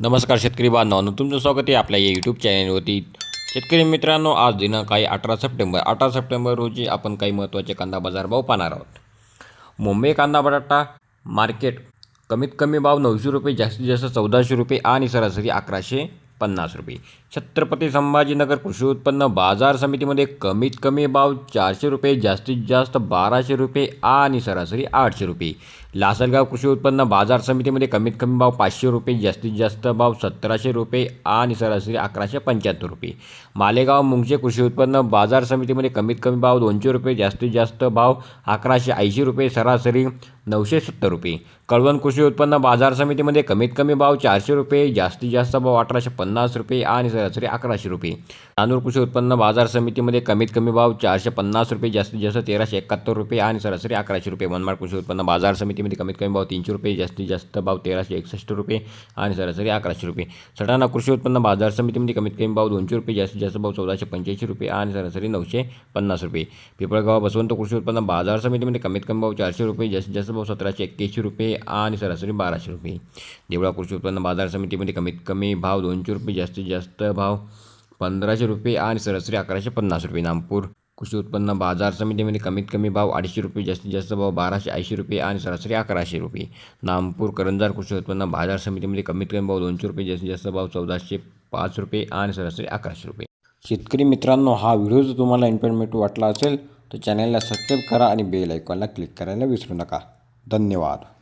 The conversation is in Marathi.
नमस्कार शेतकरी बांधवांनो तुमचं स्वागत आहे आपल्या या यूट्यूब चॅनलवरती शेतकरी मित्रांनो आज दिनांक आहे अठरा सप्टेंबर अठरा सप्टेंबर रोजी आपण काही महत्त्वाचे कांदा बाजार भाव पाहणार आहोत. मुंबई कांदा बटाटा मार्केट कमीत कमी भाव नऊशे रुपये जास्तीत जास्त चौदाशे रुपये आणि सरासरी अकराशे पन्नास रुपये. छत्रपती संभाजीनगर कृषी उत्पन्न बाजार समितीमध्ये कमीत कमी भाव चारशे रुपये जास्तीत जास्त बाराशे रुपये आणि सरासरी आठशे रुपये. लासलगाव कृषी उत्पन्न बाजार समितीमध्ये कमीत कमी भाव पाचशे रुपये जास्तीत जास्त भाव सतराशे रुपये आणि सरासरी अकराशे पंच्याहत्तर रुपये. मालेगाव मुंगचे कृषी उत्पन्न बाजार समितीमध्ये कमीत कमी भाव दोनशे रुपये जास्तीत जास्त भाव अकराशे ऐंशी रुपये सरासरी नऊशे सत्तर रुपये. कळवण कृषी उत्पन्न बाजार समितीमध्ये कमीत कमी भाव चारशे रुपये जास्तीत जास्त भाव अठराशे पन्नास रुपये आणि सरासरी अकराशे रुपये. तांदूळ कृषी उत्पन्न बाजार समितीमध्ये कमीत कमी भाव चारशे पन्नास रुपये जास्तीत जास्त तेराशे एकाहत्तर रुपये आणि सरासरी अकराशे रुपये. मनमाड कृषी उत्पन्न बाजार समितीमध्ये कमीत कमी भाव तीनशे रुपये जास्तीत जास्त भाव तेराशे एकसष्ट रुपये आणि सरासरी अकराशे रुपये. सटाणा कृषी उत्पन्न बाजार समितीमध्ये कमीत कमी भाव दोनशे रुपये जास्तीत जास्त भाव चौदाशे पंच्याऐंशी रुपये आणि सरासरी नऊशे पन्नास रुपये. पिपळगाव बसवंत कृषी उत्पन्न बाजार समितीमध्ये कमीत कमी भाव चारशे रुपये जास्तीत जास्त व सतराशे एक्क्याऐंशी रुपये आणि सरासरी बाराशे रुपये. देवळा कृषी उत्पन्न बाजार समितीमध्ये कमीत कमी भाव दोनशे रुपये जास्तीत जास्त भाव पंधराशे रुपये आणि सरासरी अकराशे पन्नास रुपये. नागपूर कृषी उत्पन्न बाजार समितीमध्ये कमीत कमी भाव अडीचशे रुपये जास्तीत जास्त भाव बाराशे ऐंशी रुपये आणि सरासरी अकराशे रुपये. नामपूर करंजार कृषी उत्पन्न बाजार समितीमध्ये कमीत कमी भाव दोनशे रुपये जास्तीत जास्त भाव चौदाशे पाच रुपये आणि सरासरी अकराशे रुपये. शेतकरी मित्रांनो हा व्हिडिओ जर तुम्हाला इन्फॉर्मेटिव्ह वाटला असेल तर चॅनलला सबस्क्राईब करा आणि बेल आयकॉनला क्लिक करायला विसरू नका. ધન્યવાદ